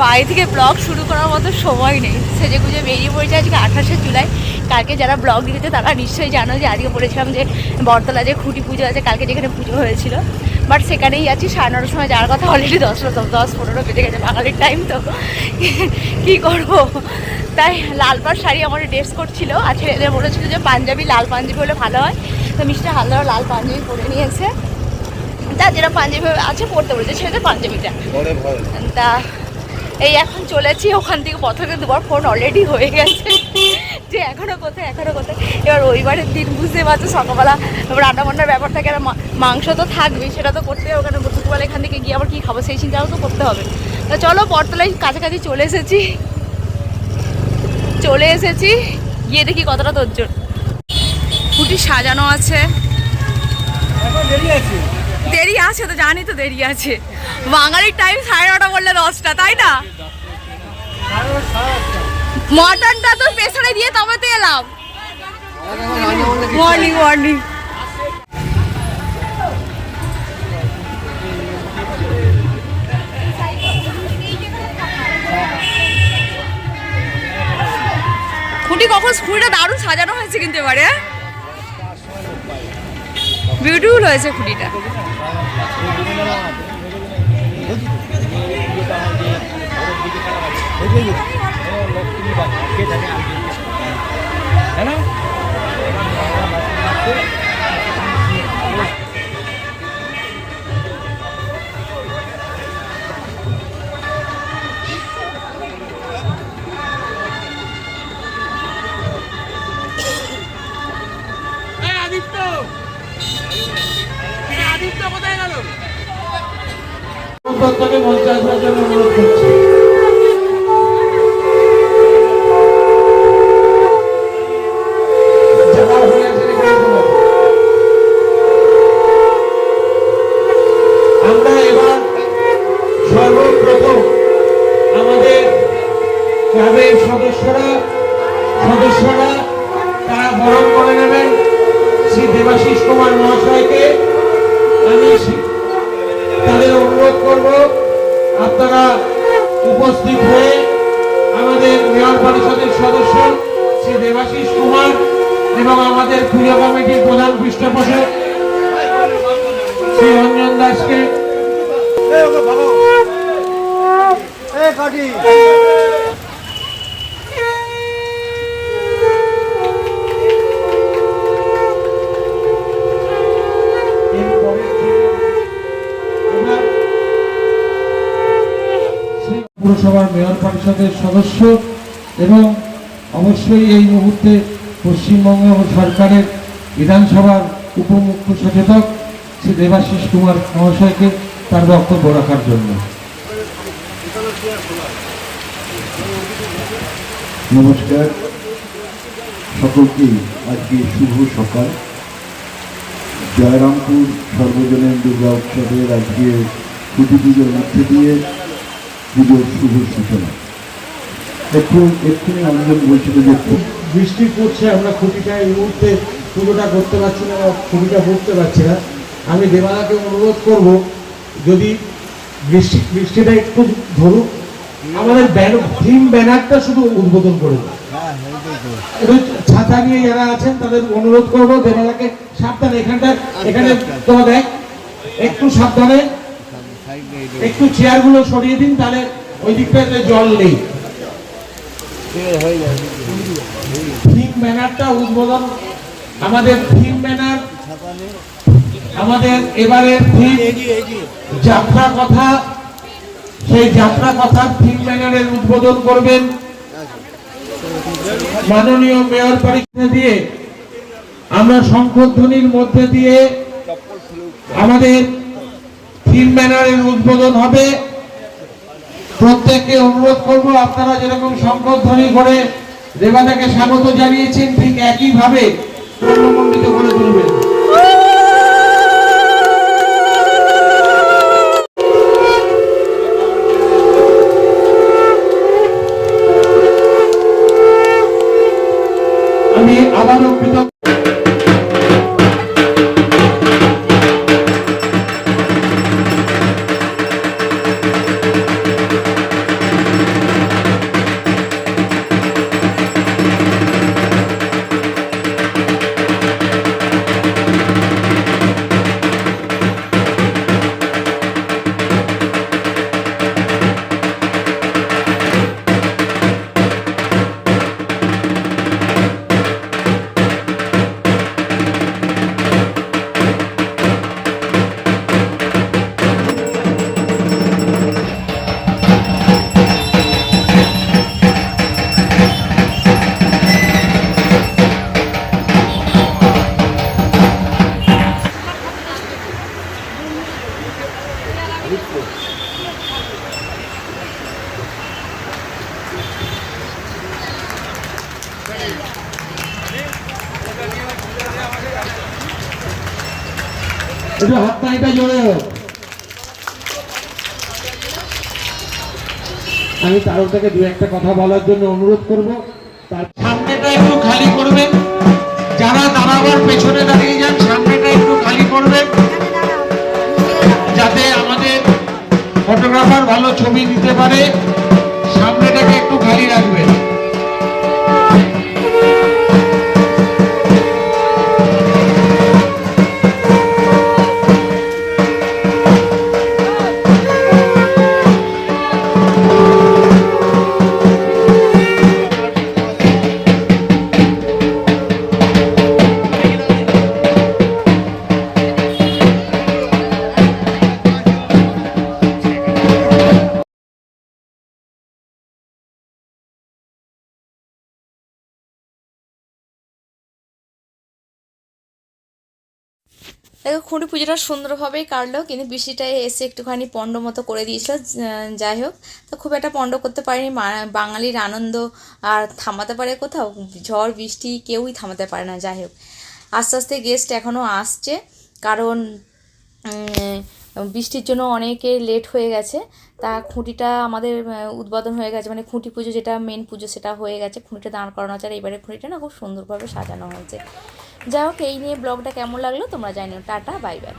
বাড়ি থেকে ব্লগ শুরু করার মতো সময় নেই। সেজে গুজে বেরিয়ে পড়েছে আজকে আঠাশে জুলাই। কালকে যারা ব্লগ দিতেছে তারা নিশ্চয়ই জানো যে আজকে বলেছিলাম যে বটতলা যে খুঁটি পুজো আছে কালকে যেখানে পুজো হয়েছিল। বাট সেখানেই আছি সাড়ে নটার সময় যাওয়ার কথা অলরেডি দশটা দশ পনেরো বেজে গেছে বাঙালির টাইম তো। কী করব? তাই লাল পাড় শাড়ি আমার ড্রেস করছিল আর ছেলেদের বলেছিল যে পাঞ্জাবি লাল পাঞ্জাবি হলে ভালো হয়। তো মিস্টার হালদার লাল পাঞ্জাবি পরে নিয়েছে। তা যেটা পাঞ্জাবি আছে পড়তে বলেছে ছেলেদের পাঞ্জাবিটা। তা এই এখন চলেছি ওখান থেকে প্রথমে দুবার ফোন অলরেডি হয়ে গেছে। যে এখনও কোথায় এখনও কোথায়? এবার রবিবারের দিন বুঝতে পারছ সকালবেলা রান্না বান্নার ব্যাপার থাকে আর মাংস তো থাকবেই সেটা তো করতে হবে ওখানে দুপুরবেলা এখান থেকে গিয়ে আবার কী খাব? সেই চিন্তাও তো করতে হবে। তা চলো বটতলায় কাছাকাছি চলে এসেছি। চলে এসেছি গিয়ে দেখি কতটা তোর ফুটি সাজানো আছে। দেরি আছে। তো জানি তো দেরি আছে। বাঙালির টাইম সাড়ে নটা বললে দশটা তাই না? মটনটা তো পেছনে দিয়ে তবে তো এলাম। মর্নিং মর্নিং খুঁটি কখন খুঁটিটা দারুণ সাজানো হয়েছে কিন্তু এবারে। বিউটিফুল হয়েছে খুঁটিটা। দত্তকে মঞ্চে আসবার জন্য অনুরোধ করছি। কুমার মহাশয়কে আমি তাদের অনুরোধ করব, আপনারা উপস্থিত হয়ে আমাদের মেয়র পরিষদের সদস্য শ্রী দেবাশিস কুমার এবং আমাদের পুজো কমিটির প্রধান পৃষ্ঠপোষক শ্রী রঞ্জন দাসকে পুরসভার মেয়র পরিষদের সদস্য এবং অবশ্যই এই মুহূর্তে পশ্চিমবঙ্গ সরকারের বিধানসভার উপমুখ্য সচেতক শ্রী দেবাশিস কুমার মহাশয়কে তার বক্তব্য রাখার জন্য। নমস্কার। সকলকেই আজকে শুভ সকাল। জয়রামপুর সর্বজনীন দুর্গা উৎসবের আজকে খুঁটি পুজোর মধ্যে দিয়ে পুজোর শুভ সূচনা একটু এক্ষুনি অঞ্জন বলছিল যে খুব বৃষ্টি পড়ছে, আমরা খুঁটিটা এই মুহূর্তে পুজোটা করতে পারছি না, বা খুঁটিটা পড়তে পারছি না। আমি দেবালাকে অনুরোধ করব, যদি বৃষ্টি, বৃষ্টিটা একটু ধরুক, আমাদের থিম ব্যানারটা শুধু উদ্বোধন করে ছাতা নিয়ে যারা আছেন, তাদের অনুরোধ করব দেবালাকে সাবধানে এখানটা এখানে তোমার দেখ একটু সাবধানে একটু চেয়ারগুলো সরিয়ে দিন, তাহলে ওই দিকটাতে জল নেই। থিম উদ্বোধন, আমাদের থিম ব্যানার, আমাদের এবারের থিম যাত্রা কথা, সেই যাত্রা কথার থিম ব্যানারের উদ্বোধন করবেন মাননীয় মেয়র পরীক্ষা দিয়ে। আমরা শঙ্খধ্বনির মধ্যে দিয়ে আমাদের থিম ব্যানারের উদ্বোধন হবে। প্রত্যেককে অনুরোধ করব, আপনারা যেরকম সংকটধ্বনি করে দেবাদাকে স্বাগত জানিয়েছেন, ঠিক একইভাবে পূর্ণমণ্ডিত করে তুলবেন। একটু হাত জোরে আমি দু একটা কথা বলার জন্য অনুরোধ করব। সামনেটা একটু খালি করবেন যারা দাঁড়াবার পেছনে দাঁড়িয়ে যান, সামনেটা একটু খালি করবেন যাতে আমাদের ফটোগ্রাফার ভালো ছবি দিতে পারে। সামনেটাকে একটু খালি রাখবেন দেখো খুঁটি পুজোটা সুন্দরভাবেই কাটলো, কিন্তু বৃষ্টিটায় এসে একটুখানি পণ্ড মতো করে দিয়েছিল যাই হোক। তো খুব একটা পণ্ড করতে পারিনি বাঙালির আনন্দ আর থামাতে পারে কোথাও, ঝড়, বৃষ্টি কেউই থামাতে পারে না, যাই হোক। আস্তে আস্তে গেস্ট এখনও আসছে, কারণ বৃষ্টির জন্য অনেকে লেট হয়ে গেছে, তা খুঁটিটা আমাদের উদ্বোধন হয়ে গেছে মানে খুঁটি পুজো যেটা মেন পুজো সেটা হয়ে গেছে, খুঁটিটা দাঁড় করানো আছে, আর এবারে খুঁটিটা না খুব সুন্দরভাবে সাজানো হয়েছে। যাই হোক এই নিয়ে ব্লগটা কেমন লাগল তোমরা জানিও। Tata bye bye.